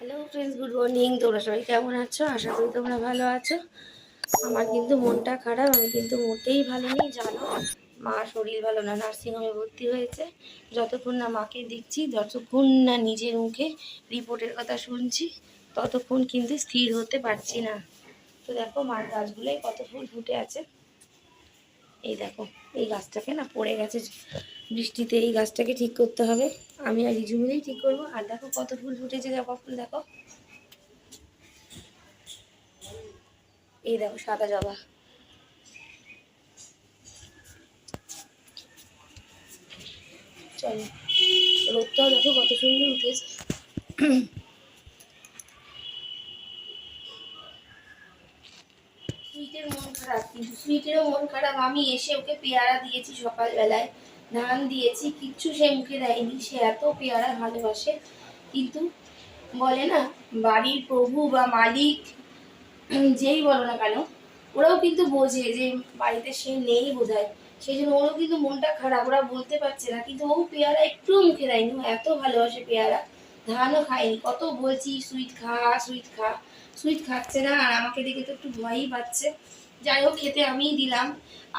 Hello friends good morning তোমরা সবাই কেমন আছো? আশা করি তোমরা ভালো আছো। আমার কিন্তু মনটা খারাপ, আমি কিন্তু মোটেই ভালো নেই, জানো? মা শরীর ভালো না, নার্সিংহোমে ভর্তি হয়েছে। যতক্ষণ না মাকে দেখছি, যতক্ষণ না নিজের মুখে রিপোর্টের কথা শুনছি, ততক্ষণ কিন্তু স্থির হতে পারছি না। তো দেখো, মার গাছগুলোয় কত ফুল ফুটে আছে। এই দেখো। এই গাছটাকে না পড়ে গেছে। বৃষ্টিতে এই গাছটাকে ঠিক করতে হবে। আমি আর রিজু মিলেই ঠিক করব। আর দেখো কত ফুল ফুটেছে দেখো ফুল দেখো। এই দেখো সাদা জবা। চলো। রোদটাও দেখো কত সুন্দর উঠেছে। সুইটের মন খারাপ, কিন্তু সুইটেরও মন খারাপ। আমি এসে ওকে পেয়ারা দিয়েছি সকালবেলায় ধান দিয়েছি, কিচ্ছু সে মুখে দেয়নি, সে এত পেয়ারা ভালোবাসে। কিন্তু বলে না, বাড়ির প্রভু বা মালিক, যেই বলো না কেন, ওরাও কিন্তু বোঝে যে বাড়িতে সে নেই বোধ হয় সেই জন্য ওরও কিন্তু মনটা খারাপ, ওরা বলতে পারছে না, কিন্তু ও পেয়ারা একটু মুখে দেয়নি, ও এত ভালোবাসে পেয়ারা। ধানও খায়নি, কত বলছি, সুইট খা সুইট খা। সুইট খাচ্ছে না, আর আমাকে দেখে তো একটু ভয়ই পাচ্ছে। যাই হোক, খেতে আমিই দিলাম।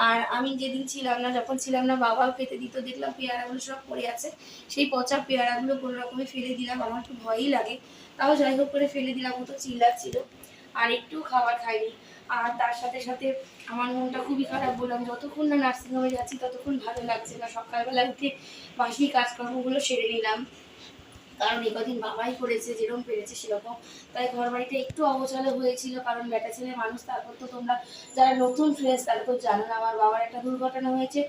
আর আমি যেদিন ছিলাম না, যখন ছিলাম না, বাবাও খেতে দিত, দেখলাম পেয়ারাগুলো সব পড়ে আছে। সেই পচা পেয়ারাগুলো কোনো রকমে ফেলে দিলাম, আমার একটু ভয়ই লাগে। তাও যাই হোক করে ফেলে দিলাম, ও তো চিল্লাচ্ছিল। আর একটু খাবার খাইনি। আর তার সাথে সাথে আমার মনটা খুবই খারাপ, বললাম যতক্ষণ না নার্সিংহোমে যাচ্ছি, ততক্ষণ ভালো লাগছে না। সকালবেলা উঠে বাসি কাজকর্মগুলো সেরে নিলাম। কারণ এই কদিন বাবাই করেছে, যেরকম পেরেছে সেরকম। তাই ঘর বাড়িটা একটু অগোছালো হয়েছিল, কারণ বেটা ছেলে মানুষ, তারপর তো তোমরা যারা নতুন ফ্রেন্ডস তারা তো জানো না, আমার বাবার একটা দুর্ঘটনা হয়েছে।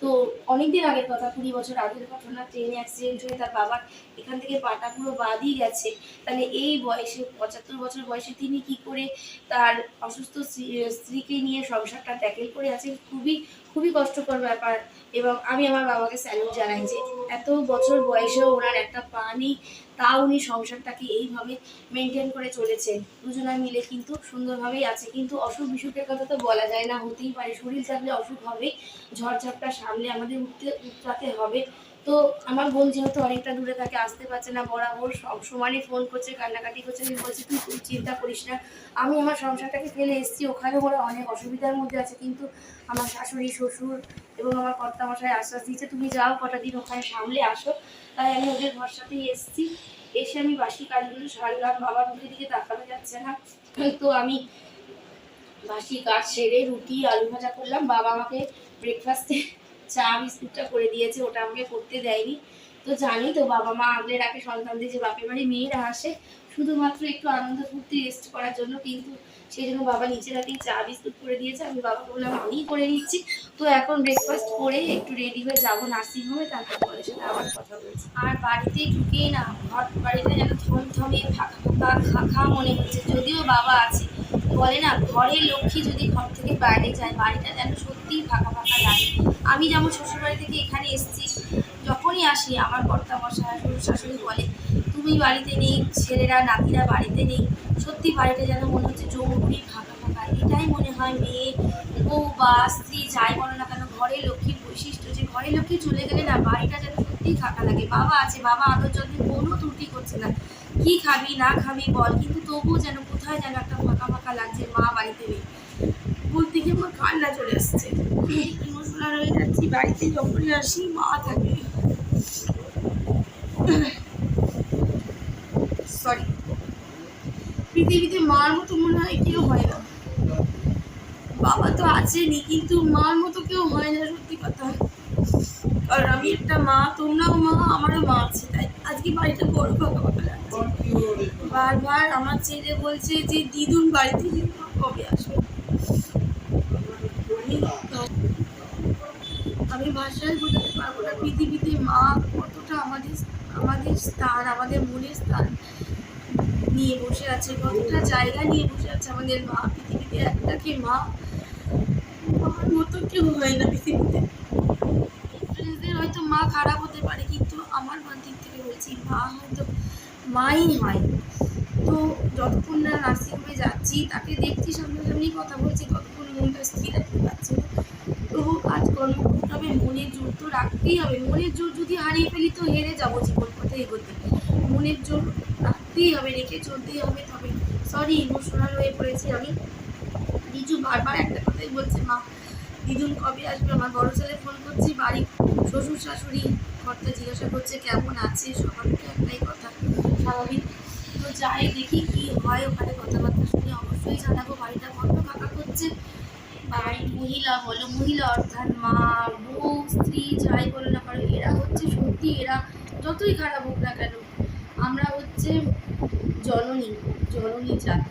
তো অনেকদিন আগের কথা, কুড়ি বছর আগের ঘটনা ট্রেনে অ্যাক্সিডেন্ট হয়ে তার বাবার এখান থেকে পাটা পুরো বাদই গেছে। তাহলে এই বয়সে, পঁচাত্তর বছর বয়সে তিনি কি করে তার অসুস্থ স্ত্রী- স্ত্রীকে নিয়ে সংসারটা ট্যাকেল করে আছে খুবই খুবই কষ্টকর ব্যাপার এবং আমি আমার বাবাকে স্যালুট জানাই যে এত বছর বয়সেও ওনার একটা পা নেই তা উনি সংসারটাকে এইভাবে মেনটেন করে চলেছেন। দুজনা মিলে কিন্তু সুন্দরভাবেই আছে। কিন্তু অসুখ বিসুখের কথা তো বলা যায় না, হতেই পারে। শরীর থাকলে অসুখ হবে, ঝড়ঝাপটা সামলে আমাদের উঠতে উঠতে হবে। তো আমার বোন যেহেতু অনেকটা দূরে থাকে, আসতে পারছে না বরাবর, সব সমানই ফোন করছে, কান্নাকাটি করছে, আমি বলছি, তুই চিন্তা করিস না। আমি আমার সংসারটাকে ফেলে এসেছি, ওখানে ওরা অনেক অসুবিধার মধ্যে আছে, কিন্তু আমার শাশুড়ি, শ্বশুর এবং আমার কর্তামশাই আশ্বাস দিয়েছে, তুমি যাও, কটা দিন ওখানে সামলে আসো। তাই আমি ওদের ভরসাতেই এসেছি। এসে আমি বাসি কাজগুলো সারলাম বাবার মুখের দিকে তাকানো যাচ্ছে না। তো আমি বাসি কাজ সেরে রুটি, আলু ভাজা করলাম, বাবা আমাকে ব্রেকফাস্টে চা বিস্কুটটা করে দিয়েছে, ওটা আমাকে করতে দেয়নি। তো জানি তো, বাবা মা আগলে রাখে সন্তানদের যে বাপের বাড়ি মেয়েরা আসে, শুধুমাত্র একটু আনন্দ ফুর্তি রেস্ট করার জন্য কিন্তু সেই জন্য বাবা নিচে রাতেই চা, বিস্কুট করে দিয়েছে। আমি বাবাকে বললাম, আমিই করে নিচ্ছি। তো এখন ব্রেকফাস্ট করে একটু রেডি হয়ে যাব নার্সিং হোমে তারপর তোমাদের সাথে আবার কথা বলছি। আর বাড়িতে ঢুকেই না, ঘর বাড়িটা যেন থমথমে ফাঁকা ফাঁকা খাখা মনে হচ্ছে, যদিও বাবা আছে। বলে না ঘরের লক্ষ্মী যদি ঘর থেকে বাইরে যায়, বাড়িটা যেন সত্যিই ফাঁকা ফাঁকা লাগে। আমি যেমন শ্বশুরবাড়ি থেকে এখানে এসেছি, যখনই আসি, আমার কর্তা মশাই, শ্বশুর শাশুড়ি বলে, তুমি বাড়িতে নেই, ছেলেরা, নাতিরা বাড়িতে নেই, সত্যি বাড়িটা যেন মনে হচ্ছে জৌড়ি ফাঁকা ফাঁকা। এটাই মনে হয় মেয়ে, বউ বা স্ত্রী যাই বলো না কেন ঘরের লক্ষ্মীর বৈশিষ্ট্য যে ঘরের লক্ষ্মী চলে গেলে না, বাড়িটা যেন সত্যিই ফাঁকা লাগে। বাবা আছে, বাবা আদর যত্নের কোনো ত্রুটি করছে না। কি খাবি, না খাবি বল, কিন্তু তবুও যেন কোথায় যেন একটা ফাঁকা ফাঁকা লাগছে মা বাড়িতে নেই। বলতে গিয়ে আমার কান্না চলে আসছে। ইমোশনাল হয়ে যাচ্ছি, বাড়িতে যখনই আসি, মা থাকে সরি পৃথিবীতে মার মতো মনে হয় কেউ হয় না। বাবা তো আছেনই, কিন্তু মার মতো কেউ হয় না, সত্যি কথা। আর আমি একটা মা, তোমরাও মা, আমারও মা আছে, তাই আজকে বাড়িটা বড় ফাঁকা ফাঁকা লাগছে। বারবার আমার ছেলে বলছে যে, দিদুন বাড়ি থেকে কবে আসবে? আমি ভাষায় বোঝাতে পারব না। পৃথিবীতে মা কতটা আমাদের আমাদের স্থান, আমাদের মনের স্থান নিয়ে বসে আছে, কতটা জায়গা নিয়ে বসে আছে আমাদের মা। পৃথিবীতে একটাকে মা আমার মতো কেউ হয় না পৃথিবীতে। হয়তো মা খারাপ হতে পারে, কিন্তু আমার মার দিক থেকে বলছি, মা হয়তো মাই হয় তো যতক্ষণ না নার্সিংহোমে যাচ্ছি, তাকে দেখছি সামনাসামনি কথা বলছি, ততক্ষণ মনটা স্থির রাখতে পারছি না। তবু কাজকর্ম করতে হবে মনের জোর তো রাখতেই হবে। মনের জোর যদি হারিয়ে ফেলি তো হেরে যাব জীবন পথে এগোতে। মনের জোর রাখতেই হবে, রেখে চলতেই হবে, তবে সরি ইমোশনাল হয়ে পড়েছি আমি। রিজু বারবার একটা কথাই বলছে, মা, দিদুন কবে আসবে? আমার বড় ছেলে ফোন করছি, বাড়ি শ্বশুর শাশুড়ি ঘরটা জিজ্ঞাসা করছে, কেমন আছে? সবাইকে একটাই কথা স্বাভাবিক। তো যাই দেখি কি হয়, ওখানে কথাবার্তা শুনে অবশ্যই জানাব, বাড়িটা বড্ড ফাঁকা করছে। বাড়ির মহিলা বলো মহিলা, অর্থাৎ মা, বউ, স্ত্রী, যাই বলো না কারণ এরা হচ্ছে সত্যি এরা যতই খারাপ হোক না কেন, আমরা হচ্ছে জননী জননী জাত,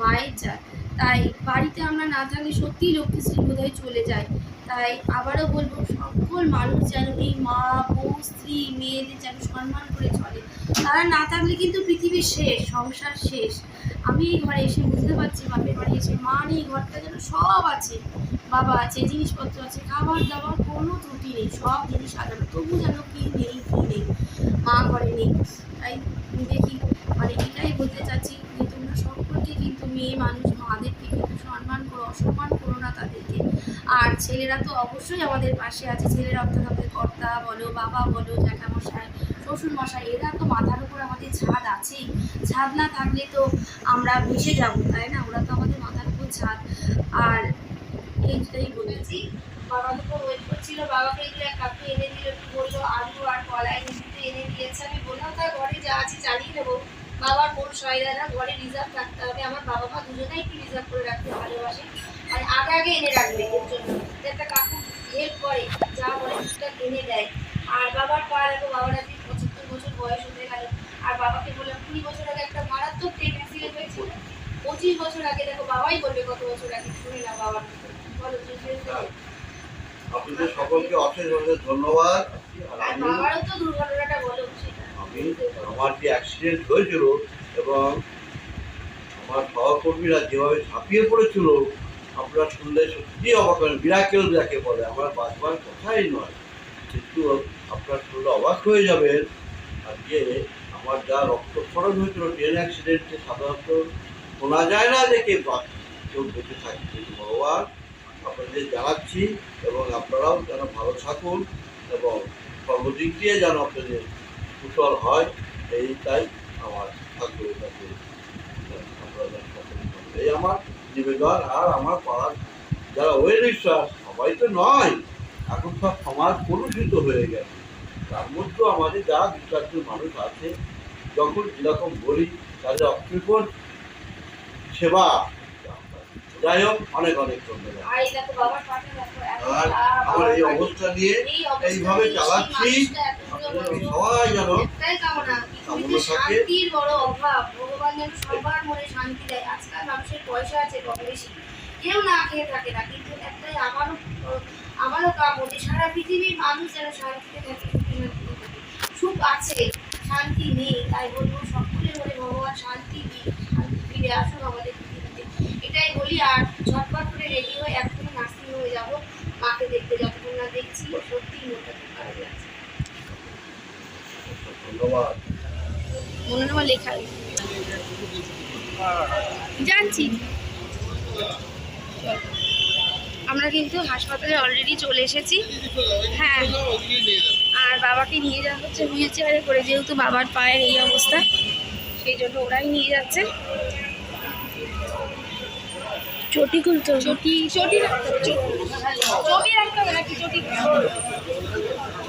মায়ের জাত। তাই বাড়িতে আমরা না থাকলে সত্যিই লক্ষ্মীশ্রী বোধহয় চলে যায়। তাই আবারও বলব, সকল মানুষ যেন এই মা, বউ, স্ত্রী মেয়েদের যেন সম্মান করে চলে। তারা না থাকলে কিন্তু পৃথিবীর শেষ, সংসার শেষ। আমি এই ঘরে এসে বুঝতে পারছি, বাপের বাড়ি এসে মা নেই, ঘরটা যেন সব আছে। বাবা আছে, জিনিসপত্র আছে, খাবার দাবার কোনো ত্রুটি নেই, সব জিনিস সাজানো তবু যেন কি নেই কি নেই? মা ঘরে নেই। তাই দেখি মানে এটাই বলতে চাচ্ছি। যে সকলকে কিন্তু মেয়ে মানুষ মাদেরকে কিন্তু সম্মান করো, অসম্মান করো না তাদেরকে। আর ছেলেরা তো অবশ্যই আমাদের পাশে আছে। ছেলেরা অর্থাৎ আমাদের কর্তা বলো, বাবা বলো, জ্যাঠামশাই শ্বশুর মশাই এরা তো মাথার উপর আমাদের ছাদ আছেই। ছাদ না থাকলে তো আমরা ভেসে যাব, তাই না? ওরা তো আমাদের মাথার উপর ছাদ। আর এইটাই বলেছি। বাবা তো ওয়েট করছিল, বাবাকে এগুলো কাপে এনে দিল বলল, আলু আর কলা এনে দিতে এনে দিয়েছে, আমি বললাম তার ঘরে যা আছে চালিয়ে নেব বাবার সহায়তা না ঘরে রিজার্ভ রাখতে হবে। আমার বাবা মা দুজনেই একটু রিজার্ভ করে রাখতে ভালোবাসে। আর আগে আগে এনে রাখবে এর জন্য। একটা কাকু হেল্প করে যা বলে সেটা এনে দেয়। আর বাবার পা দেখো বাবার আজকে পঁচাত্তর বছর বয়স হতে গেল। আর বাবাকে বললাম কুড়ি বছর আগে একটা মারাত্মক ট্রেন অ্যাক্সিডেন্ট হয়েছিল। পঁচিশ বছর আগে দেখো বাবাই বলবে কত বছর আগে শুনে না বাবার বলো তুমি আপনাদের সকলকে অশেষ অশেষ ধন্যবাদ। আর বাবারও তো দুর্ঘটনাটা বলো। আমি আমার যে অ্যাক্সিডেন্ট হয়েছিল এবং আমার সহকর্মীরা যেভাবে ঝাঁপিয়ে পড়েছিল আপনারা শুনলে সত্যি অবাক হবেন বিরাকেল যাকে বলে, আমার বাঁচবার কথাই নয়। কিন্তু আপনার শুনলে অবাক হয়ে যাবেন আর যে আমার যা রক্তক্ষরণ হয়েছিল ট্রেন অ্যাক্সিডেন্টে সাধারণত শোনা যায় না যে কেউ বেঁচে থাকে। কিন্তু ভগবান আপনাদের জানাচ্ছি এবং আপনারাও যেন ভালো থাকুন এবং সর্বদিক দিয়ে যেন আপনাদের কুশল হয় এইটাই আমার ঠাকুরের কাছে। এই আমার জীবিকার আর আমার পাড়ার যারা ওয়েল সবাই তো নয় এখন সব সমাজ কলুষিত হয়ে গেছে। তার মধ্যেও আমাদের যা বিশ্বাসী মানুষ আছে যখন যেরকম বলি তাদের অকৃপণ সেবা যাই হোক অনেক অনেক ধন্যবাদ। আর আমার এই অবস্থা নিয়ে এইভাবে চালাচ্ছি। সবাই যেন পৃথিবীতে থাকে। শান্তির বড় অভাব। ভগবান যেন সবার মনে শান্তি দেয়। আজকাল মানুষের পয়সা আছে কম বেশি। কেউ না খেয়ে থাকে না কিন্তু একটাই আমারও আমারও কাম্য যে সারা পৃথিবীর মানুষ যেন শান্তিতে থাকে সুখী আছে শান্তি নেই তাই বলব সকলের মনে ভগবান শান্তি দিই শান্তি ফিরে আসুন আমাদের পৃথিবীতে। এটাই বলি আর ঝটপট করে রেডি হয়ে এখনই নার্সিং হয়ে যাব। মাকে দেখতে যতক্ষণ না দেখছি সত্যিই মনটা খুব খারাপ। ধন্যবাদ। মনোরমা লেখা। জানছি আমরা কিন্তু হাসপাতালে অলরেডি চলে এসেছি। হ্যাঁ। আর বাবাকে নিয়ে যাওয়া হচ্ছে হুইল চেয়ারে করে যেহেতু বাবার পায়ের এই অবস্থা সেই জন্য ওরাই নিয়ে যাচ্ছে। চটি খুলতে চটি চটি রাখতে হবে, চটি। চটি রাখতে হবে নাকি? চটি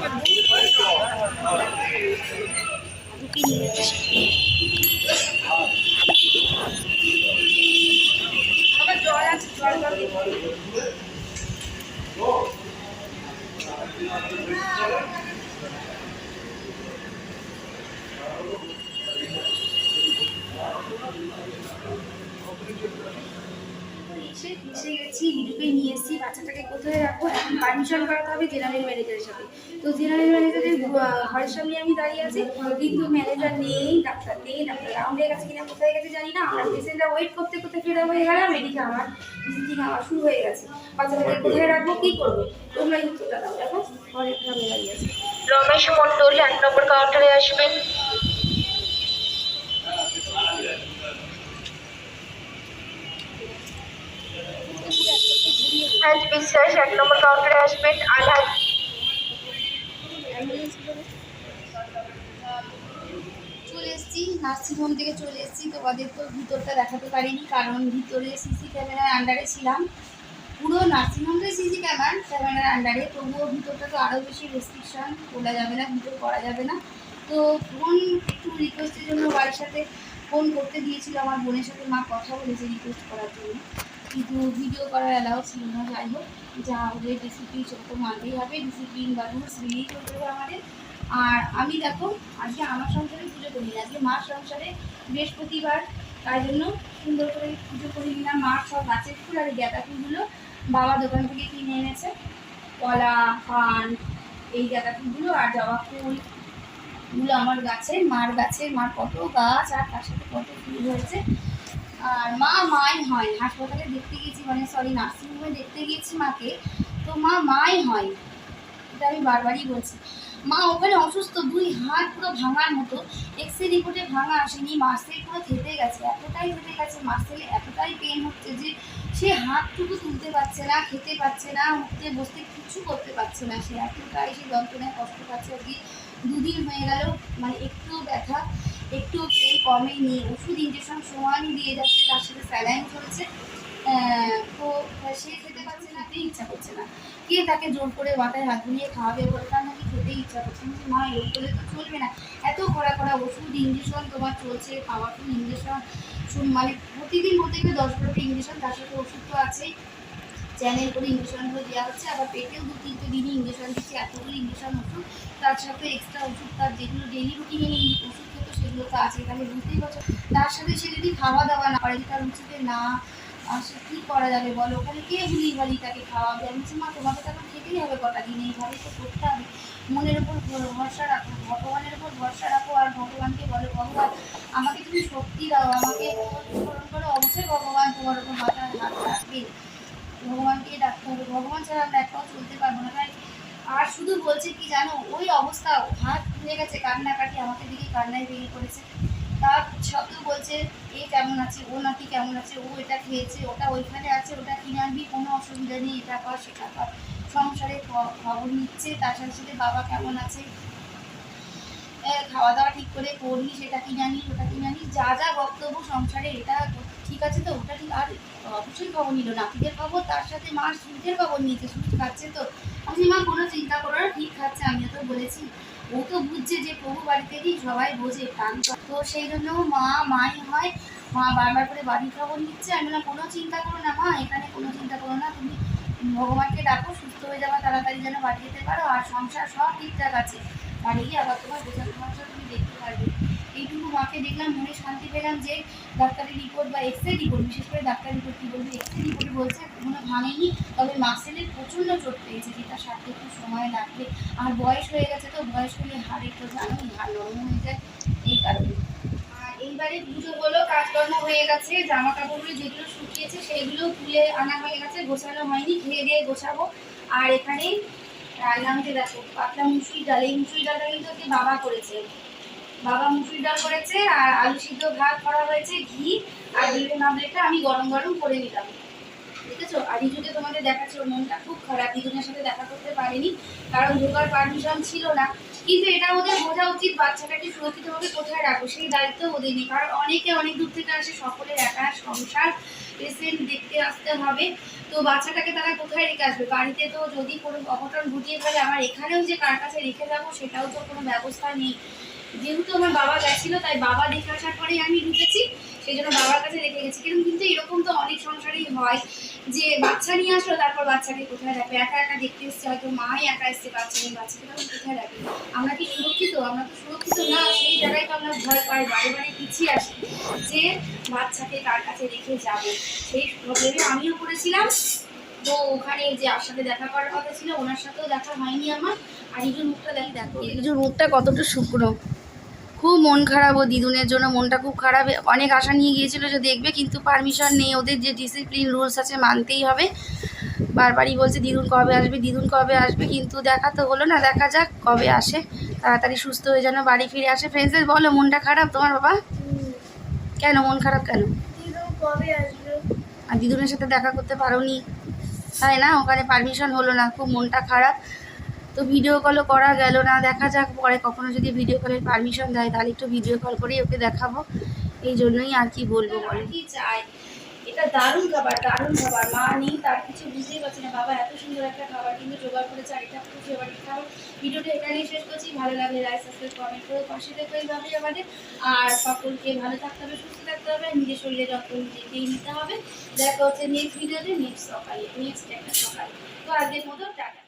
ঢুকিয়ে নিয়ে যাচ্ছে আবার জল আছে জল জল দিতে এসে এসে গেছি লিডুকে নিয়ে এসেছি, বাচ্চাটাকে কোথায় রাখব? এখন পারমিশন করাতে হবে জেনারেল ম্যানেজারের সাথে। তো জেনারেল ম্যানেজারের ঘরের সামনে আমি দাঁড়িয়ে আছি, কিন্তু ম্যানেজার নেই ডাক্তার নেই ডাক্তার রাউন্ডে গেছে কিনা, কোথায় গেছে জানি না। আমরা পেশেন্টরা ওয়েট করতে করতে ফেরা হয়ে গেলাম, এদিকে আমার ভিজিটিং আমার শুরু হয়ে গেছে। বাচ্চাটাকে কোথায় রাখব, কী করব? তোমরাই উত্তরটা দাও সামনে দাঁড়িয়ে আছে। রমেশ মন্ডল এক নম্বর কাউন্টারে আসবেন। বিশ্বাস, এক নম্বর কাউন্টারে আসবেন আলহাজ চলে এসেছি, নার্সিংহোম থেকে চলে এসেছি। তোমাদের তো ভিতরটা দেখাতে পারিনি, কারণ ভিতরে সিসি ক্যামেরার আন্ডারে ছিলাম। পুরো নার্সিংহোমটাই সিসি ক্যামেরা, ক্যামেরার আন্ডারে তবুও ভিতরটা তো আরও বেশি রেস্ট্রিকশন খোলা যাবে না, ভিতর করা যাবে না। তো ফোন একটু রিকোয়েস্টের জন্য বাড়ির সাথে ফোন করতে দিয়েছিল, আমার বোনের সাথে মা কথা বলেছে রিকোয়েস্ট করার জন্য। কিন্তু ভিডিও করা অ্যালাউ ছিল না। যাই হোক যা ওদের ডিসিপ্লিন সেটা মানতেই হবে ডিসিপ্লিন বা রুলস মেনেই চলতে হবে আমাদের। আর আমি দেখো, আজকে আমার সংসারে পুজো করি না। আজকে মার সংসারে বৃহস্পতিবার, তাই জন্য সুন্দর করে পুজো করে নিলাম। মার সব গাছের ফুল আর গাঁদা ফুলগুলো বাবা দোকান থেকে কিনে এনেছে। কলা পান এই গাঁদা ফুলগুলো আর জবা ফুল এগুলো আমার গাছের মার গাছের মার কত গাছ আর তার সাথে কত ফুল হয়েছে। আর মা মাই হয়, হাসপাতালে দেখতে গেছি মানে সরি নার্সিংহোমে দেখতে গিয়েছি মাকে, তো মা মাই হয়, এটা আমি বারবারই বলছি। মা ওখানে অসুস্থ, দুই হাত পুরো ভাঙার মতো এক্স রে রিপোর্টে ভাঙা আসেনি মাসেল পুরো থেতে গেছে, এতটাই থেতে গেছে মাসেলে এতটাই পেন হচ্ছে যে সে হাতটুকু তুলতে পারছে না, খেতে পারছে না, উঠতে বসতে কিছু করতে পারছে না, সে এতটাই সে যন্ত্রণায় কষ্ট পাচ্ছে আজকে দুদিন হয়ে গেল মানে একটু ব্যথা একটু পেন কমেনি ওষুধ ইঞ্জেকশন সমানই দিয়ে যাচ্ছে তার সাথে স্যালাইন চলছে। তো সে খেতে পারছে না ইচ্ছা করছে না। কে তাকে জোর করে মাথায় হাত বুলিয়ে খাওয়াবে বলে তার নাকি খেতে ইচ্ছা করছে বলছি, মা এরকম করলে তো চলবে না। এত কড়া কড়া ওষুধ ইঞ্জেকশন তোমার চলছে পাওয়ারফুল ইঞ্জেকশন শুন মানে প্রতিদিন বলতে গেলে দশ বারোটা ইঞ্জেকশন তার সাথে ওষুধ তো আছেই। চ্যানেল করে ইঞ্জেকশনগুলো দেওয়া হচ্ছে, আবার পেটেও দু তিনটে দিনই ইঞ্জেকশন দিচ্ছে, এতগুলো ইঞ্জেকশন ওষুধ তার সাথে এক্সট্রা ওষুধ তার যেগুলো ডেলি রুটিনে ওষুধ খেতো সেগুলো তো আছে, তাহলে বুঝতেই পারছ। তার সাথে সে যদি খাওয়া দাওয়া না করে, তার রুচিতে না আসে কী করা যাবে বলো? ওখানে কে ভুলি তাকে খাওয়াবে? আমি বলছি, মা, তোমাকে তো খেতেই হবে কটা দিন এইভাবে তো করতে হবে। মনের ওপর ভরসা রাখো, ভগবানের ওপর ভরসা রাখো, আর ভগবানকে বলো, ভগবান, আমাকে তুমি শক্তি দাও, আমাকে স্মরণ করো, অবশ্যই ভগবান তোমার ওপর মাথায় হাত রাখবে। ভগবানকে ডাকতে হবে ভগবান ছাড়া আমরা একটাও চলতে পারব না। তাই আর শুধু বলছে কি জানো, ওই অবস্থা, হাত ভেঙে গেছে, কান্নাকাটি আমাকে দিকে কান্নায় ভেঙে পড়েছে। তার সত্ত্বেও বলছে, এ কেমন আছে? ও নাকি কেমন আছে? ও এটা খেয়েছে, ওটা ওইখানে আছে, ওটা কিনে আনবি, কোনো অসুবিধা নেই, এটা কর, সেটা কর। সংসারে খবর নিচ্ছে, তার সাথে সাথে বাবা কেমন আছে? খাওয়া দাওয়া ঠিক করে করবি, সেটা কিনে আনিস ওটা কিনে আনিস যা যা বক্তব্য সংসারে, এটা ঠিক আছে তো, ওটা ঠিক আর অবশ্যই খবর নিল, নাতিদের খবর, তার সাথে মা সুখের খবর নিয়েছে সুখ খাচ্ছে তো। আমি মা কোনো চিন্তা করো না, ঠিক খাচ্ছে আমিও তো বলেছি। ও তো বুঝছে যে প্রভু বাড়িতেই সবাই বোঝে, প্রাণ তো। সেই জন্য মা, মাই হয়, মা বারবার করে বাড়ির খবর নিচ্ছে। আমি বললাম, কোনো চিন্তা করো না, মা, এখানে কোনো চিন্তা করো না, তুমি ভগবানকে ডাকো, সুস্থ হয়ে যাওয়া তাড়াতাড়ি যেন বাড়ি যেতে পারো, আর সংসার সব ঠিকঠাক আছে। বাড়ি গিয়ে আবার তোমার গোছানো সংসার তুমি দেখতে পারবে। মাকে দেখলাম, মনে শান্তি পেলাম যে ডাক্তারের রিপোর্ট বা এক্স রে রিপোর্ট বিশেষ করে ডাক্তার রিপোর্ট কী বলবে এক্স রে রিপোর্টে বলছে কোনো ভাঙেনি, তবে মাসেলের প্রচণ্ড চোট পেয়েছে, যেটা সারতে একটু সময় লাগবে। আর বয়স হয়ে গেছে তো, বয়স হলে হাড় একটু জানোই হাড় নরম হয়ে যায়, এই কারণে। আর এইবারে পুজো হলো, কাজকর্ম হয়ে গেছে জামা কাপড়গুলো যেগুলো শুকিয়েছে সেইগুলো তুলে আনা হয়ে গেছে, গোছানো হয়নি ধীরে ধীরে গোছাবো। আর এখানে রান্নাতে দেখো পাতলা মুসুরি ডাল, এই মুসুরি ডালটা কিন্তু বাবা করেছে। বাবা মুসুরি ডাল করেছে, আর আলু সিদ্ধ ভাত করা হয়েছে, ঘি, আর ডিমের আমলেটটা আমি গরম গরম করে নিলাম। দেখেছ? আর রিজুকে তোমাদের দেখাচ্ছে, ওর মনটা খুব খারাপ। রিজুনের সাথে দেখা করতে পারেনি, কারণ ঢোকার পারমিশন ছিল না। কিন্তু এটা ওদের বোঝা উচিত, বাচ্চাটাকে সুরক্ষিতভাবে কোথায় রাখব, সেই দায়িত্ব ওদের নেই। কারণ অনেকে অনেক দূর থেকে আসে সকলের একা, সংসার পেশেন্ট দেখতে আসতে হবে। তো বাচ্চাটাকে তারা কোথায় রেখে আসবে? বাড়িতে তো যদি কোনো অঘটন ঘটিয়ে ফেলে, আমার এখানেও যে কার কাছে রেখে যাব, সেটাও তো কোনো ব্যবস্থা নেই। যেহেতু আমার বাবা গেছিল, তাই বাবা দেখে আসার পরেই আমি ঢুকেছি। সেই জন্য বাবার কাছে রেখে গেছি। কিন্তু কিন্তু এরকম তো অনেক সংসারেই হয় যে বাচ্চা নিয়ে আসলো, তারপর বাচ্চাকে কোথায় রাখবে? একা একা দেখতে এসছে, হয়তো মাই একা এসছে বাচ্চা নিয়ে, বাচ্চাকে তখন কোথায় রাখবে? আমরা কি সুরক্ষিত? আমরা তো সুরক্ষিত না, সেই জায়গায় তো আমরা ভয় পাই, বারে বারে পিছিয়ে আসি যে বাচ্চাকে কার কাছে রেখে যাব? সেই প্রবলেমে আমিও পড়েছিলাম। তো ওখানে যে আর সাথে দেখা করার কথা ছিল, ওনার সাথেও দেখা হয়নি আমার। আর ইজুর মুখটা দেখি, দেখো ইজুর মুখটা কতটা শুকনো। খুব মন খারাপ ও দিদুনের জন্য মনটা খুব খারাপ। অনেক আশা নিয়ে গিয়েছিল যে দেখবে কিন্তু পারমিশন নেই। ওদের যে ডিসিপ্লিন রুলস আছে মানতেই হবে। বারবারই বলছে দিদুন কবে আসবে? দিদুন কবে আসবে? কিন্তু দেখা তো হলো না দেখা যাক কবে আসে। তাড়াতাড়ি সুস্থ হয়ে যেন বাড়ি ফিরে আসে। ফ্রেন্ডসদের বলো মনটা খারাপ তোমার বাবা? কেন? মন খারাপ কেন? কবে আসবে? আর দিদুনের সাথে দেখা করতে পারোনি। তাই না? ওখানে পারমিশন হলো না। খুব মনটা খারাপ। তো ভিডিও কলও করা গেল না, দেখা যাক পরে কখনো যদি ভিডিও কলের পারমিশন দেয়, তাহলে একটু ভিডিও কল করেই ওকে দেখাবো। এই জন্যই আর কি বলব বলে। কি চাই? এটা দারুণ খাবার দারুণ খাবার। মা নেই, তার কিছু বুঝতেই পারছি না। বাবা এত সুন্দর একটা খাবার কিন্তু জোগাড় করেছে, আর এটা খুব ফেভারিট খাবার ভিডিওটা এখানেই শেষ করছি। ভালো লাগলে লাইক সাবস্ক্রাইব কমেন্ট করে পাশে দেখো এইভাবেই আমাদের। আর সকলকে ভালো থাকতে হবে, সুস্থ থাকতে হবে নিজের শরীরে যত্ন নিজেকেই নিতে হবে। দেখা হচ্ছে নেক্সট ভিডিওতে নেক্সট সকালে নেক্সট একটা সকালে। তো আজকের মতো টাটা।